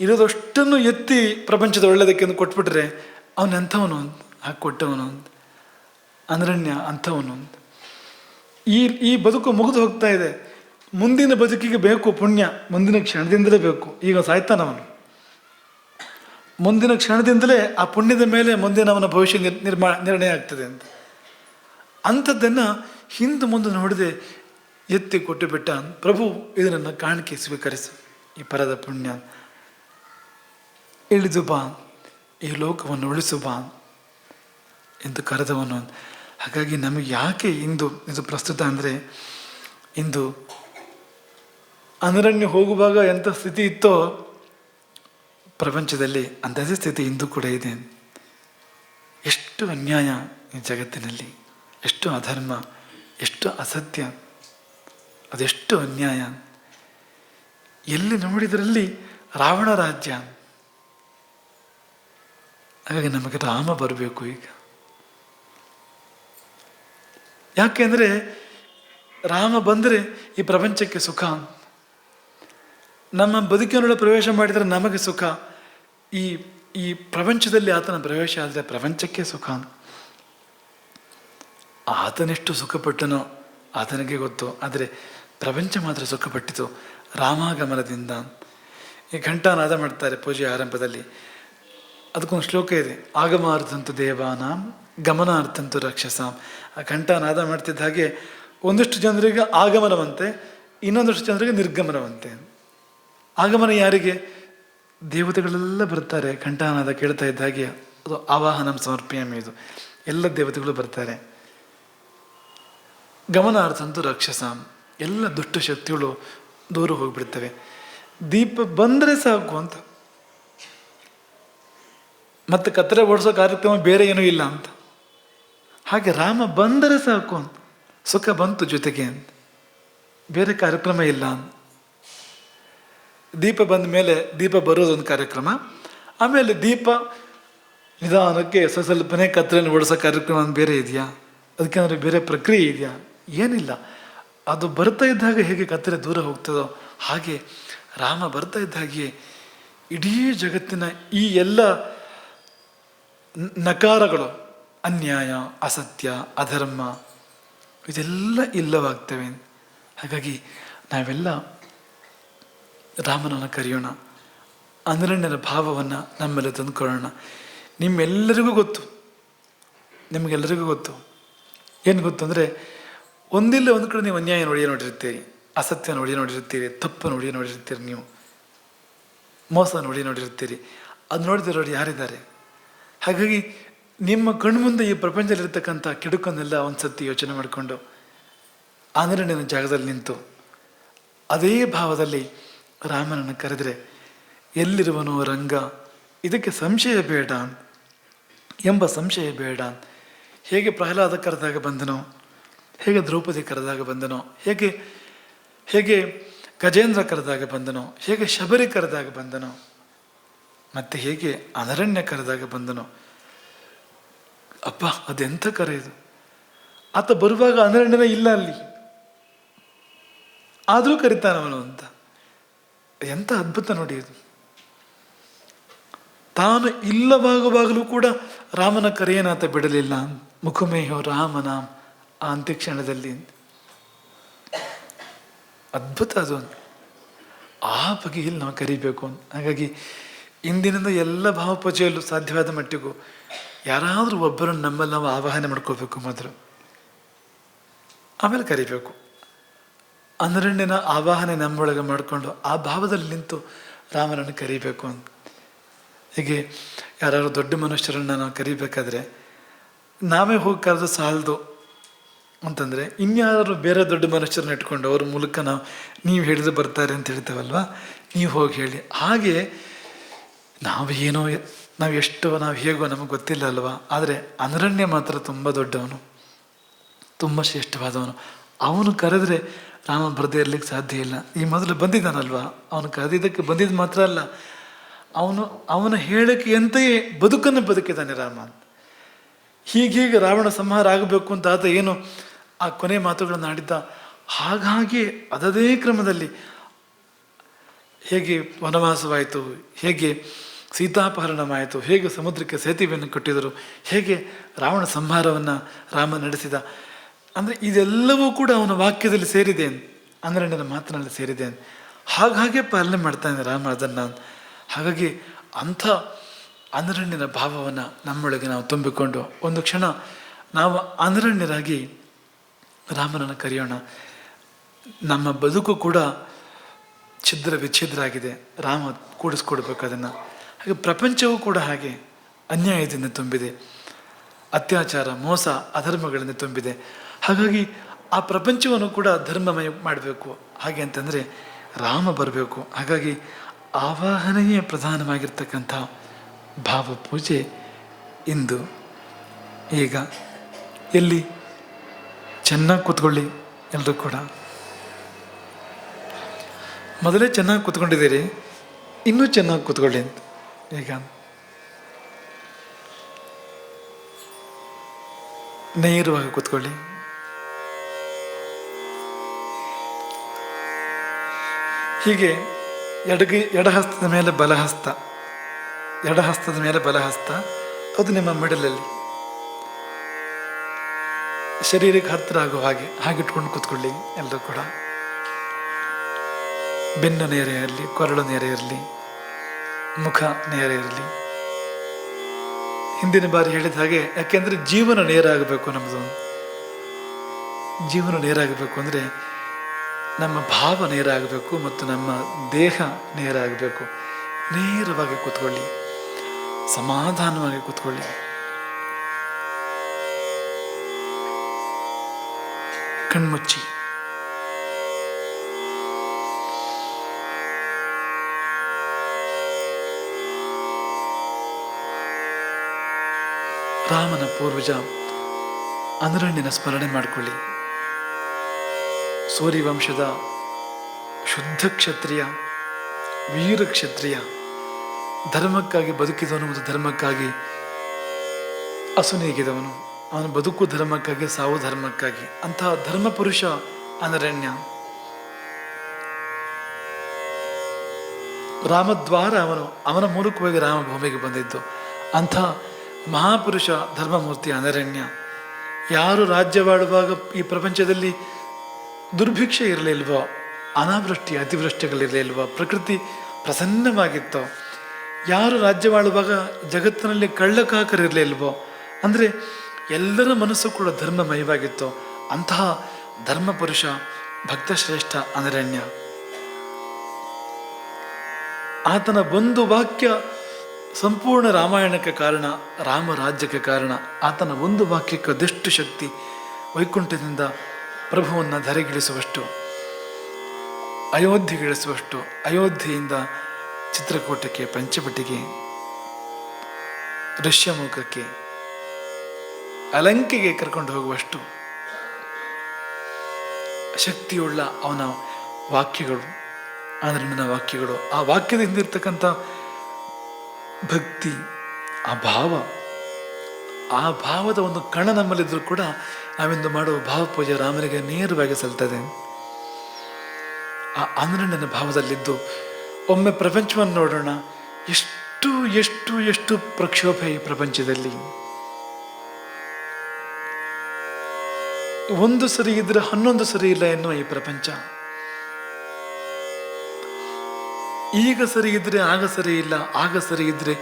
[SPEAKER 1] ಇರೋದಷ್ಟನ್ನು ಎತ್ತಿ ಪ್ರಪಂಚದ ಒಳ್ಳೆಯದಕ್ಕೆ ಅಂತ ಕೊಟ್ಬಿಟ್ರೆ ಅವನು ಎಂಥವನು ಅಂತ? ಹಾಕಿ ಕೊಟ್ಟವನು ಅಂತ? ಅನರಣ್ಯ ಅಂಥವನು ಅಂತ? ಈ ಈ ಬದುಕು ಮುಗಿದು ಹೋಗ್ತಾ ಇದೆ. ಮುಂದಿನ ಬದುಕಿಗೆ ಬೇಕು ಪುಣ್ಯ. ಮುಂದಿನ ಕ್ಷಣದಿಂದಲೇ ಬೇಕು. ಈಗ ಸಾಯ್ತಾನವನು. ಮುಂದಿನ ಕ್ಷಣದಿಂದಲೇ ಆ ಪುಣ್ಯದ ಮೇಲೆ ಮುಂದಿನ ಅವನ ಭವಿಷ್ಯ ನಿರ್ ನಿರ್ಮಾ, ನಿರ್ಣಯ ಆಗ್ತದೆ ಅಂತ. ಅಂಥದ್ದನ್ನು ಹಿಂದೆ ಮುಂದೆ ನೋಡದೆ ಎತ್ತಿ ಕೊಟ್ಟು ಬಿಟ್ಟ ಪ್ರಭು ಇದನ್ನು ಕಾಣಿಕೆ ಸ್ವೀಕರಿಸು. ಈ ಪರದ ಪುಣ್ಯ. ಇಳಿದು ಬಾ. ಈ ಲೋಕವನ್ನು ಉಳಿಸು ಬಾ ಎಂದು ಕರೆದವನು. ಹಾಗಾಗಿ ನಮಗೆ ಯಾಕೆ ಇಂದು ಇದು ಪ್ರಸ್ತುತ ಅಂದರೆ, ಇಂದು ಅನರಣ್ಯ ಹೋಗುವಾಗ ಎಂಥ ಸ್ಥಿತಿ ಇತ್ತೋ, ಪ್ರಪಂಚದಲ್ಲಿ ಅಂಥದೇ ಸ್ಥಿತಿ ಇಂದು ಕೂಡ ಇದೆ. ಎಷ್ಟು ಅನ್ಯಾಯ ಈ ಜಗತ್ತಿನಲ್ಲಿ, ಎಷ್ಟು ಅಧರ್ಮ, ಎಷ್ಟು ಅಸತ್ಯ, ಅದೆಷ್ಟು ಅನ್ಯಾಯ. ಎಲ್ಲಿ ನೋಡಿದರಲ್ಲಿ ರಾವಣ ರಾಜ್ಯ. ಹಾಗಾಗಿ ನಮಗೆ ರಾಮ ಬರಬೇಕು ಈಗ. ಯಾಕೆಂದರೆ ರಾಮ ಬಂದರೆ ಈ ಪ್ರಪಂಚಕ್ಕೆ ಸುಖ. ನಮ್ಮ ಬದುಕಿನೊಳಗೆ ಪ್ರವೇಶ ಮಾಡಿದರೆ ನಮಗೆ ಸುಖ. ಈ ಈ ಪ್ರಪಂಚದಲ್ಲಿ ಆತನ ಪ್ರವೇಶ ಆದರೆ ಪ್ರಪಂಚಕ್ಕೆ ಸುಖ. ಆತನೆಷ್ಟು ಸುಖಪಟ್ಟನೋ ಆತನಿಗೆ ಗೊತ್ತು. ಆದರೆ ಪ್ರಪಂಚ ಮಾತ್ರ ಸುಖಪಟ್ಟಿತು ರಾಮಾಗಮನದಿಂದ. ಈ ಘಂಟಾನಾದ ಮಾಡ್ತಾರೆ ಪೂಜೆ ಆರಂಭದಲ್ಲಿ. ಅದಕ್ಕೊಂದು ಶ್ಲೋಕ ಇದೆ. ಆಗಮಾರ್ಥಂತು ದೇವಾನಾಂ ಗಮನಾರ್ಥಂತು ರಾಕ್ಷಸಾಂ. ಆ ಘಂಟಾನಾದ ಮಾಡ್ತಿದ್ದ ಹಾಗೆ ಒಂದಷ್ಟು ಜನರಿಗೆ ಆಗಮನವಂತೆ, ಇನ್ನೊಂದಷ್ಟು ಜನರಿಗೆ ನಿರ್ಗಮನವಂತೆ. ಆಗಮನ ಯಾರಿಗೆ? ದೇವತೆಗಳೆಲ್ಲ ಬರ್ತಾರೆ. ಘಂಟಾನಾದ ಕೇಳ್ತಾ ಇದ್ದ ಹಾಗೆ ಅದು ಆವಾಹನ ಸಮರ್ಪಯಾಮಿ ಇದು. ಎಲ್ಲ ದೇವತೆಗಳು ಬರ್ತಾರೆ. ಗಮನಾರ್ಥಂತು ರಾಕ್ಷಸಾಂ. ಎಲ್ಲ ದುಷ್ಟ ಶಕ್ತಿಗಳು ದೂರ ಹೋಗಿಬಿಡ್ತವೆ. ದೀಪ ಬಂದರೆ ಸಾಕು ಅಂತ. ಮತ್ತೆ ಕತ್ತರೆ ಓಡಿಸೋ ಕಾರ್ಯಕ್ರಮ ಬೇರೆ ಏನೂ ಇಲ್ಲ ಅಂತ. ಹಾಗೆ ರಾಮ ಬಂದರೆ ಸಾಕು ಅಂತ, ಸುಖ ಬಂತು ಜೊತೆಗೆ ಅಂತ. ಬೇರೆ ಕಾರ್ಯಕ್ರಮ ಇಲ್ಲ ಅಂತ. ದೀಪ ಬಂದ ಮೇಲೆ ದೀಪ ಬರೋದೊಂದು ಕಾರ್ಯಕ್ರಮ. ಆಮೇಲೆ ದೀಪ ನಿಧಾನಕ್ಕೆ ಸ್ವ ಸ್ವಲ್ಪನೇ ಕತ್ತಲೆಯನ್ನು ಓಡಿಸೋ ಕಾರ್ಯಕ್ರಮ ಬೇರೆ ಇದೆಯಾ? ಅದಕ್ಕೆ ಬೇರೆ ಪ್ರಕ್ರಿಯೆ ಇದೆಯಾ? ಏನಿಲ್ಲ. ಅದು ಬರ್ತಾ ಇದ್ದಾಗ ಹೇಗೆ ಕತ್ತಲೆ ದೂರ ಹೋಗ್ತದೋ ಹಾಗೆ ರಾಮ ಬರ್ತಾ ಇದ್ದ ಹಾಗೆ ಇಡೀ ಜಗತ್ತಿನ ಈ ಎಲ್ಲ ನಕಾರಗಳು, ಅನ್ಯಾಯ, ಅಸತ್ಯ, ಅಧರ್ಮ, ಇದೆಲ್ಲ ಇಲ್ಲವಾಗ್ತವೆ. ಹಾಗಾಗಿ ನಾವೆಲ್ಲ ರಾಮನನ್ನು ಕರೆಯೋಣ. ಅನರಣ್ಯರ ಭಾವವನ್ನು ನಮ್ಮೆಲ್ಲ ತಂದುಕೊಳ್ಳೋಣ. ನಿಮ್ಮೆಲ್ಲರಿಗೂ ಗೊತ್ತು. ನಿಮಗೆಲ್ಲರಿಗೂ ಗೊತ್ತು. ಏನು ಗೊತ್ತು ಅಂದರೆ ಒಂದಿಲ್ಲ ಒಂದು ಕಡೆ ನೀವು ಅನ್ಯಾಯ ನೋಡಿಯೇ ನೋಡಿರ್ತೀರಿ, ಅಸತ್ಯ ನೋಡಿಯೇ ನೋಡಿರ್ತೀರಿ, ತಪ್ಪು ನೋಡಿಯೇ ನೋಡಿರ್ತೀರಿ ನೀವು, ಮೋಸ ನೋಡಿ ನೋಡಿರ್ತೀರಿ. ಅದು ನೋಡಿದಿರೋರು ಯಾರಿದ್ದಾರೆ? ಹಾಗಾಗಿ ನಿಮ್ಮ ಕಣ್ಮುಂದೆ ಈ ಪ್ರಪಂಚದಲ್ಲಿರ್ತಕ್ಕಂಥ ಕೆಡುಕನ್ನೆಲ್ಲ ಒಂದು ಸತಿ ಯೋಚನೆ ಮಾಡಿಕೊಂಡು ಆಂಜನೇಯನ ಜಾಗದಲ್ಲಿ ನಿಂತು ಅದೇ ಭಾವದಲ್ಲಿ ರಾಮನನ್ನು ಕರೆದರೆ, ಎಲ್ಲಿರುವನು ರಂಗ? ಇದಕ್ಕೆ ಸಂಶಯ ಬೇಡ, ಎಂಬ ಸಂಶಯ ಬೇಡ. ಹೇಗೆ ಪ್ರಹ್ಲಾದ ಕರೆದಾಗ ಬಂದನೋ? ಹೇಗೆ ದ್ರೌಪದಿ ಕರೆದಾಗ ಬಂದನೋ? ಹೇಗೆ ಹೇಗೆ ಗಜೇಂದ್ರ ಕರೆದಾಗ ಬಂದನೋ? ಹೇಗೆ ಶಬರಿ ಕರೆದಾಗ ಬಂದನೋ? ಮತ್ತೆ ಹೇಗೆ ಅನರಣ್ಯ ಕರೆದಾಗ ಬಂದನು? ಅಪ್ಪ ಅದೆಂಥ ಕರೆ ಇದು? ಆತ ಬರುವಾಗ ಅನರಣ್ಯನೇ ಇಲ್ಲ ಅಲ್ಲಿ. ಆದರೂ ಕರಿತಾನವನು ಅಂತ. ಎಂಥ ಅದ್ಭುತ ನೋಡಿ ಇದು. ತಾನು ಇಲ್ಲವಾಗುವಾಗಲೂ ಕೂಡ ರಾಮನ ಕರೆಯನಾತ ಬಿಡಲಿಲ್ಲ. ಮುಖಮೇಹೋ ರಾಮನಾಮ್ ಆ ಅಂತ್ಯಕ್ಷಣದಲ್ಲಿ ಅದ್ಭುತ ಅದು. ಆ ಬಗೆಯಲ್ಲಿ ನಾವು ಕರಿಬೇಕು ಹಾಗಾಗಿ ಇಂದಿನಿಂದ ಎಲ್ಲ ಭಾವಪೂಜೆಯಲ್ಲೂ ಸಾಧ್ಯವಾದ ಮಟ್ಟಿಗೂ ಯಾರಾದರೂ ಒಬ್ಬರನ್ನು ನಮ್ಮಲ್ಲಿ ನಾವು ಆವಾಹನೆ ಮಾಡ್ಕೋಬೇಕು ಮೊದಲು ಆಮೇಲೆ ಕರಿಬೇಕು. ಅನರಣ್ಯನ ಆವಾಹನೆ ನಮ್ಮೊಳಗೆ ಮಾಡಿಕೊಂಡು ಆ ಭಾವದಲ್ಲಿ ನಿಂತು ರಾಮನನ್ನು ಕರಿಬೇಕು ಅಂತ. ಹೀಗೆ ಯಾರು ದೊಡ್ಡ ಮನುಷ್ಯರನ್ನು ನಾವು ಕರಿಬೇಕಾದ್ರೆ ನಾವೇ ಹೋಗಿ ಕರೆದು ಸಾಲದು ಅಂತಂದರೆ ಇನ್ಯಾರು ಬೇರೆ ದೊಡ್ಡ ಮನುಷ್ಯರನ್ನ ಇಟ್ಕೊಂಡು ಅವ್ರ ಮೂಲಕ ನಾವು ನೀವು ಹೇಳಿದ್ರೆ ಬರ್ತಾರೆ ಅಂತ ಹೇಳ್ತೇವಲ್ವ? ನೀವು ಹೋಗಿ ಹೇಳಿ. ಹಾಗೆ ನಾವು ಏನೋ ನಾವು ಎಷ್ಟೋ, ನಾವು ಹೇಗೋ ನಮಗೆ ಗೊತ್ತಿಲ್ಲ ಅಲ್ವಾ? ಆದರೆ ಅನರಣ್ಯ ಮಾತ್ರ ತುಂಬ ದೊಡ್ಡವನು. ತುಂಬ ಶ್ರೇಷ್ಠವಾದವನು. ಅವನು ಕರೆದ್ರೆ ರಾಮ ಬರದೇ ಇರಲಿಕ್ಕೆ ಸಾಧ್ಯ ಇಲ್ಲ. ಈ ಮೊದಲು ಬಂದಿದ್ದಾನಲ್ವಾ? ಅವನು ಕರೆದಿದ್ದಕ್ಕೆ ಬಂದಿದ್ದು ಮಾತ್ರ ಅಲ್ಲ. ಅವನು, ಅವನ ಹೇಳಕ್ಕೆ ಎಂತೆಯೇ ಬದುಕನ್ನು ಬದುಕಿದ್ದಾನೆ ರಾಮ. ಹೀಗೆ ಹೀಗೀಗೆ ರಾವಣ ಸಂಹಾರ ಆಗಬೇಕು ಅಂತ ಆತ ಏನು ಆ ಕೊನೆ ಮಾತುಗಳನ್ನು ಆಡಿದ್ದ? ಹಾಗಾಗಿ ಅದದೇ ಕ್ರಮದಲ್ಲಿ ಹೇಗೆ ವನವಾಸವಾಯಿತು? ಹೇಗೆ ಸೀತಾಪಹರಣವಾಯಿತು. ಹೇಗೆ ಸಮುದ್ರಕ್ಕೆ ಸೇತುವೆಯನ್ನು ಕಟ್ಟಿದರು, ಹೇಗೆ ರಾವಣ ಸಂಹಾರವನ್ನು ರಾಮ ನಡೆಸಿದ. ಅಂದರೆ ಇದೆಲ್ಲವೂ ಕೂಡ ಅವನ ವಾಕ್ಯದಲ್ಲಿ ಸೇರಿದೆ. ಅಂದ್ರಣ್ಣನ ಮಾತಿನಲ್ಲಿ ಸೇರಿದೆ. ಹಾಗಾಗಿ ಪಾಲನೆ ಮಾಡ್ತಾನೆ ರಾಮ ಅದನ್ನು. ಹಾಗಾಗಿ ಅಂಥ ಅನರಣ್ಯನ ಭಾವವನ್ನು ನಮ್ಮೊಳಗೆ ನಾವು ತುಂಬಿಕೊಂಡು ಒಂದು ಕ್ಷಣ ನಾವು ಅನರಣ್ಯರಾಗಿ ರಾಮನನ್ನು ಕರೆಯೋಣ. ನಮ್ಮ ಬದುಕು ಕೂಡ ಛಿದ್ರ ವಿಚ್ಛಿದ್ರ ಆಗಿದೆ ರಾಮ ಕೂಡಿಸ್ಕೊಡ್ಬೇಕು ಅದನ್ನು. ಹಾಗೆ ಪ್ರಪಂಚವೂ ಕೂಡ ಹಾಗೆ ಅನ್ಯಾಯದಿಂದ ತುಂಬಿದೆ. ಅತ್ಯಾಚಾರ, ಮೋಸ, ಅಧರ್ಮಗಳಿಂದ ತುಂಬಿದೆ. ಹಾಗಾಗಿ ಆ ಪ್ರಪಂಚವನ್ನು ಕೂಡ ಧರ್ಮಮಯ ಮಾಡಬೇಕು. ಹಾಗೆ ಅಂತಂದರೆ ರಾಮ ಬರಬೇಕು. ಹಾಗಾಗಿ ಆವಾಹನೆಯೇ ಪ್ರಧಾನವಾಗಿರ್ತಕ್ಕಂಥ ಭಾವಪೂಜೆ ಇಂದು. ಈಗ ಎಲ್ಲಿ ಚೆನ್ನಾಗಿ ಕೂತ್ಕೊಳ್ಳಿ ಎಲ್ಲರೂ ಕೂಡ. ಮೊದಲೇ ಚೆನ್ನಾಗಿ ಕೂತ್ಕೊಂಡಿದ್ದೀರಿ, ಇನ್ನೂ ಚೆನ್ನಾಗಿ ಕೂತ್ಕೊಳ್ಳಿ ಅಂತ. ಈಗ ನೇರವಾಗಿ ಕೂತ್ಕೊಳ್ಳಿ. ಹೀಗೆ ಎಡಗಿ, ಎಡಹಸ್ತದ ಮೇಲೆ ಬಲಹಸ್ತ, ಎಡಹಸ್ತದ ಮೇಲೆ ಬಲಹಸ್ತ, ಅದು ನಿಮ್ಮ ಮಿಡಲಲ್ಲಿ. ಶರೀರಕ್ಕೆ ಹತ್ತಿರ ಆಗುವ ಹಾಗೆ ಹಾಗಿಟ್ಕೊಂಡು ಕೂತ್ಕೊಳ್ಳಿ ಎಲ್ಲರೂ ಕೂಡ. ಬೆನ್ನು ನೇರ ಇರಲಿ ಕೊರಳು ನೇರ ಇರಲಿ ಮುಖ ನೇರ ಇರಲಿ. ಹಿಂದಿನ ಬಾರಿ ಹೇಳಿದ ಹಾಗೆ, ಯಾಕೆಂದ್ರೆ ಜೀವನ ನೇರ ಆಗಬೇಕು ನಮ್ಮದು ಜೀವನ ನೇರ ಆಗಬೇಕು ಅಂದರೆ ನಮ್ಮ ಭಾವ ನೇರ ಆಗಬೇಕು ಮತ್ತು ನಮ್ಮ ದೇಹ ನೇರ ಆಗಬೇಕು. ನೇರವಾಗಿ ಕೂತ್ಕೊಳ್ಳಿ. ಸಮಾಧಾನವಾಗಿ ಕೂತ್ಕೊಳ್ಳಿ. ಕಣ್ಮುಚ್ಚಿ. ರಾಮನ ಪೂರ್ವಜ ಅನರಣ್ಯನ ಸ್ಮರಣೆ ಮಾಡಿಕೊಳ್ಳಿ. ಸೂರ್ಯವಂಶದ ಶುದ್ಧ ಕ್ಷತ್ರಿಯ ವೀರ ಕ್ಷತ್ರಿಯ ಧರ್ಮಕ್ಕಾಗಿ ಬದುಕಿದವನು ಮತ್ತು ಧರ್ಮಕ್ಕಾಗಿ ಅಸುನೀಗಿದವನು. ಅವನು ಬದುಕು ಧರ್ಮಕ್ಕಾಗಿ, ಸಾವು ಧರ್ಮಕ್ಕಾಗಿ. ಅಂತಹ ಧರ್ಮ ಪುರುಷ ಅನರಣ್ಯ ರಾಮದ್ವಾರ ಅವನು, ಅವನ ಮೂಲಕವಾಗಿ ರಾಮ ಭೂಮಿಗೆ ಬಂದಿದ್ದು. ಅಂಥ ಮಹಾಪುರುಷ ಧರ್ಮಮೂರ್ತಿ ಅನರಣ್ಯ. ಯಾರು ರಾಜ್ಯವಾಡುವಾಗ ಈ ಪ್ರಪಂಚದಲ್ಲಿ ದುರ್ಭಿಕ್ಷೆ ಇರಲಿಲ್ವೋ, ಅನಾವೃಷ್ಟಿ, ಅತಿವೃಷ್ಟಿಗಳಿರಲಿಲ್ವೋ, ಪ್ರಕೃತಿ ಪ್ರಸನ್ನವಾಗಿತ್ತೋ, ಯಾರು ರಾಜ್ಯವಾಳುವಾಗ ಜಗತ್ತಿನಲ್ಲಿ ಕಳ್ಳಕಾಕರಿರಲಿಲ್ವೋ ಅಂದರೆ ಎಲ್ಲರ ಮನಸ್ಸು ಕೂಡ ಧರ್ಮಮಯವಾಗಿತ್ತು, ಅಂತಹ ಧರ್ಮಪುರುಷ ಭಕ್ತಶ್ರೇಷ್ಠ ಅನರಣ್ಯ. ಆತನ ಒಂದು ವಾಕ್ಯ ಸಂಪೂರ್ಣ ರಾಮಾಯಣಕ್ಕೆ ಕಾರಣ, ರಾಮ ರಾಜ್ಯಕ್ಕೆ ಕಾರಣ, ಆತನ ಒಂದು ವಾಕ್ಯಕ್ಕೆ ಅದೆಷ್ಟು ಶಕ್ತಿ ವೈಕುಂಠದಿಂದ ಪ್ರಭುವನ್ನು ಧರೆಗಿಳಿಸುವಷ್ಟು, ಅಯೋಧ್ಯೆಗಿಳಿಸುವಷ್ಟು, ಅಯೋಧ್ಯೆಯಿಂದ ಚಿತ್ರಕೂಟಕ್ಕೆ ಪಂಚವಟಿಗೆ ಋಷ್ಯಮುಖಕ್ಕೆ ಅಲಂಕೆಗೆ ಕರ್ಕೊಂಡು ಹೋಗುವಷ್ಟು ಶಕ್ತಿಯುಳ್ಳ ಅವನ ವಾಕ್ಯಗಳು ಆನರಣ್ಯನ ವಾಕ್ಯಗಳು. ಆ ವಾಕ್ಯದಿಂದ ಇರ್ತಕ್ಕಂಥ ಭಕ್ತಿ, ಆ ಭಾವ, ಆ ಭಾವದ ಒಂದು ಕಣ ನಮ್ಮಲ್ಲಿದ್ದರೂ ಕೂಡ ನಾವಿಂದು ಮಾಡುವ ಭಾವಪೂಜೆ ರಾಮನಿಗೆ ನೇರವಾಗಿ ಸಲ್ತದೆ. ಆ ಅನನ್ಯನ ಭಾವದಲ್ಲಿದ್ದು, ಒಮ್ಮೆ ಪ್ರಪಂಚವನ್ನು ನೋಡೋಣ. ಎಷ್ಟು ಎಷ್ಟು ಎಷ್ಟು ಪ್ರಕ್ಷೋಭ ಈ ಪ್ರಪಂಚದಲ್ಲಿ. ಒಂದು ಸರಿ ಇದ್ರೆ ಹನ್ನೊಂದು ಸರಿ ಇಲ್ಲ ಎನ್ನುವ ಈ ಪ್ರಪಂಚ. ಈಗ ಸರಿ ಇದ್ರೆ ಆಗ ಸರಿ ಇಲ್ಲ ಆಗ ಸರಿ ಇದ್ರೆ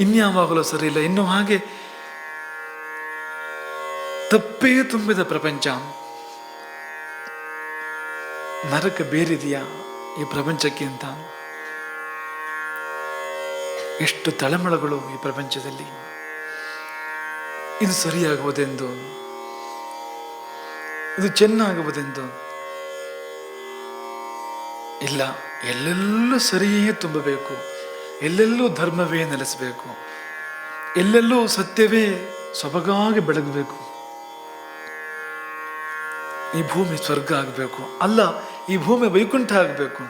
[SPEAKER 1] ಇನ್ಯಾವಾಗಲೂ ಸರಿ ಇಲ್ಲ ಇನ್ನು ಹಾಗೆ ತಪ್ಪೇ ತುಂಬಿದ ಪ್ರಪಂಚ. ನರಕ ಬೇರಿದೆಯಾ ಈ ಪ್ರಪಂಚಕ್ಕೆ ಅಂತ? ಎಷ್ಟು ತಳಮಳಗಳು ಈ ಪ್ರಪಂಚದಲ್ಲಿ? ಇದು ಸರಿಯಾಗುವುದೆಂದು? ಇದು ಚೆನ್ನಾಗುವುದೆಂದು? ಇಲ್ಲ. ಎಲ್ಲೆಲ್ಲೂ ಸರಿಯೇ ತುಂಬಬೇಕು. ಎಲ್ಲೆಲ್ಲೂ ಧರ್ಮವೇ ನೆಲೆಸಬೇಕು. ಎಲ್ಲೆಲ್ಲೂ ಸತ್ಯವೇ ಸೊಬಗಾಗಿ ಬೆಳಗಬೇಕು. ಈ ಭೂಮಿ ಸ್ವರ್ಗ ಆಗಬೇಕು. ಅಲ್ಲ, ಈ ಭೂಮಿ ವೈಕುಂಠ ಆಗಬೇಕು.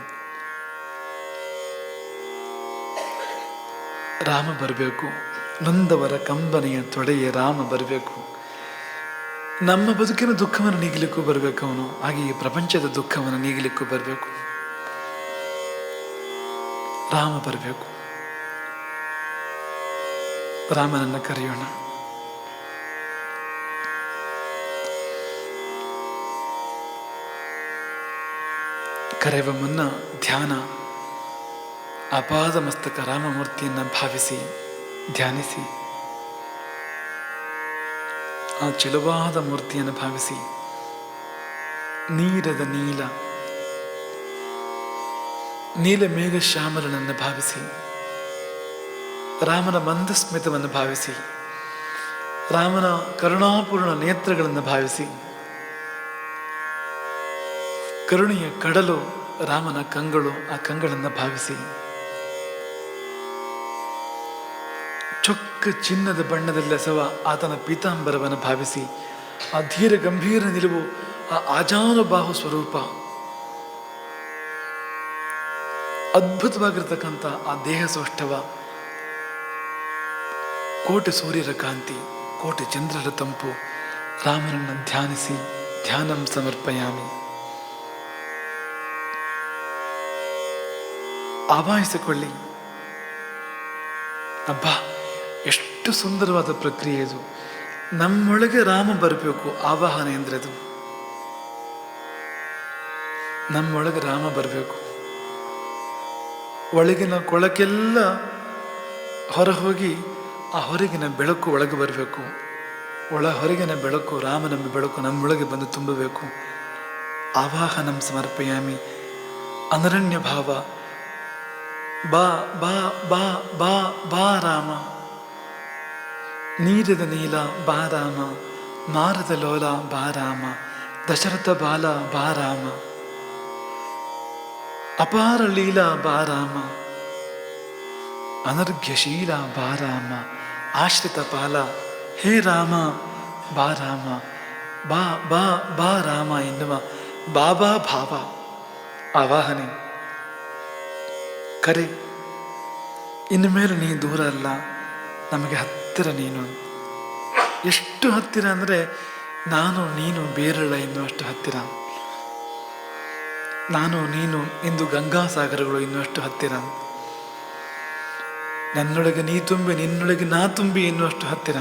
[SPEAKER 1] ರಾಮ ಬರಬೇಕು. ನೊಂದವರ ಕಂಬನೆಯ ತೊಡೆಯ ರಾಮ ಬರಬೇಕು. ನಮ್ಮ ಬದುಕಿನ ದುಃಖವನ್ನು ನೀಗಲಿಕ್ಕೂ ಬರಬೇಕು ಅವನು. ಹಾಗೆ ಈ ಪ್ರಪಂಚದ ದುಃಖವನ್ನು ನೀಗಲಿಕ್ಕೂ ಬರಬೇಕು. ರಾಮ ಬರಬೇಕು. ರಾಮನನ್ನು ಕರೆಯೋಣ. ಕರೆಯುವ ಮುನ್ನ ಧ್ಯಾನ. ಅಪಾದ ಮಸ್ತಕ ರಾಮಮೂರ್ತಿಯನ್ನು ಭಾವಿಸಿ, ಧ್ಯಾನಿಸಿ. ಆ ಚೆಲುವಾದ ಮೂರ್ತಿಯನ್ನು ಭಾವಿಸಿ, ನೀರದ ನೀಲ ನೀಲ ಶ್ಯಾಮರನನ್ನು ಭಾವಿಸಿ, ರಾಮನ ಮಂದಸ್ಮಿತವನ್ನು ಭಾವಿಸಿ, ರಾಮನ ಕರುಣಾಪೂರ್ಣ ನೇತ್ರಗಳನ್ನು ಭಾವಿಸಿ, ಕರುಣೆಯ ಕಡಲು ರಾಮನ ಕಂಗಳು ಆ ಕಂಗಳನ್ನು ಭಾವಿಸಿ, ಚೊಕ್ಕ ಚಿನ್ನದ ಬಣ್ಣದಲ್ಲೆಸವ ಆತನ ಪೀತಾಂಬರವನ್ನು ಭಾವಿಸಿ, ಆ ಧೀರ ಗಂಭೀರ ನಿಲುವು, ಆ ಆಜಾನುಬಾಹು ಸ್ವರೂಪ ಅದ್ಭುತವಾಗಿರ್ತಕ್ಕಂಥ ಆ ದೇಹ ಸೌಷ್ಠವ ಕೋಟಿ ಸೂರ್ಯರ ಕಾಂತಿ, ಕೋಟಿ ಚಂದ್ರರ ತಂಪು, ರಾಮನನ್ನು ಧ್ಯಾನಿಸಿ, ಧ್ಯಾನಂ ಸಮರ್ಪಯಾಮಿ. ಆವಾಹಿಸಿಕೊಳ್ಳಿ. ಅಬ್ಬಾ, ಎಷ್ಟು ಸುಂದರವಾದ ಪ್ರಕ್ರಿಯೆ ಇದು. ನಮ್ಮೊಳಗೆ ರಾಮ ಬರಬೇಕು, ಆವಾಹನೆ ಅಂದ್ರೆ ಅದು. ನಮ್ಮೊಳಗೆ ರಾಮ ಬರಬೇಕು. ಒಳಗಿನ ಕೊಳಕೆಲ್ಲ ಹೊರ ಹೋಗಿ ಆ ಹೊರಗಿನ ಬೆಳಕು ಒಳಗೆ ಬರಬೇಕು. ಒಳ ಹೊರಗಿನ ಬೆಳಕು ರಾಮನಮ್ಮ ಬೆಳಕು ನಮ್ಮೊಳಗೆ ಬಂದು ತುಂಬಬೇಕು. ಆವಾಹನಂ ಸಮರ್ಪಯಾಮಿ. ಅನರಣ್ಯ ಭಾವ. ಬಾ ಬಾ ಬಾ ಬಾ ಬಾ ರಾಮ. ನೀರದ ನೀಲ, ಬಾ ರಾಮ. ಮಾರದ ಲೋಲ, ಬಾ ರಾಮ. ದಶರಥ ಬಾಲ, ಬಾ ರಾಮ. ಅಪಾರ ಲೀಲಾ ಬಾ ರಾಮ ಅನರ್ಘ್ಯಶೀಲ ಬಾ ರಾಮ ಆಶ್ರಿತ ಪಾಲ, ಹೇ ರಾಮ ಬಾ ರಾಮ ಬಾ ಬಾ ಬಾ ರಾಮ ಎನ್ನುವ ಬಾಬಾ ಭಾವ ಆವಾಹನೆ. ಕರೆ, ಇನ್ನು ಮೇಲೆ ನೀ ದೂರ ಅಲ್ಲ, ನಮಗೆ ಹತ್ತಿರ ನೀನು. ಎಷ್ಟು ಹತ್ತಿರ ಅಂದರೆ ನಾನು, ನೀನು ಬೇರಳ ಎನ್ನುವಷ್ಟು ಹತ್ತಿರ. ನಾನು ನೀನು ಇಂದು ಗಂಗಾಸಾಗರಗಳು ಇನ್ನುವಷ್ಟು ಹತ್ತಿರ. ನನ್ನೊಳಗೆ ನೀ ತುಂಬಿ ನಿನ್ನೊಳಗೆ ನಾ ತುಂಬಿ ಇನ್ನಷ್ಟು ಹತ್ತಿರ.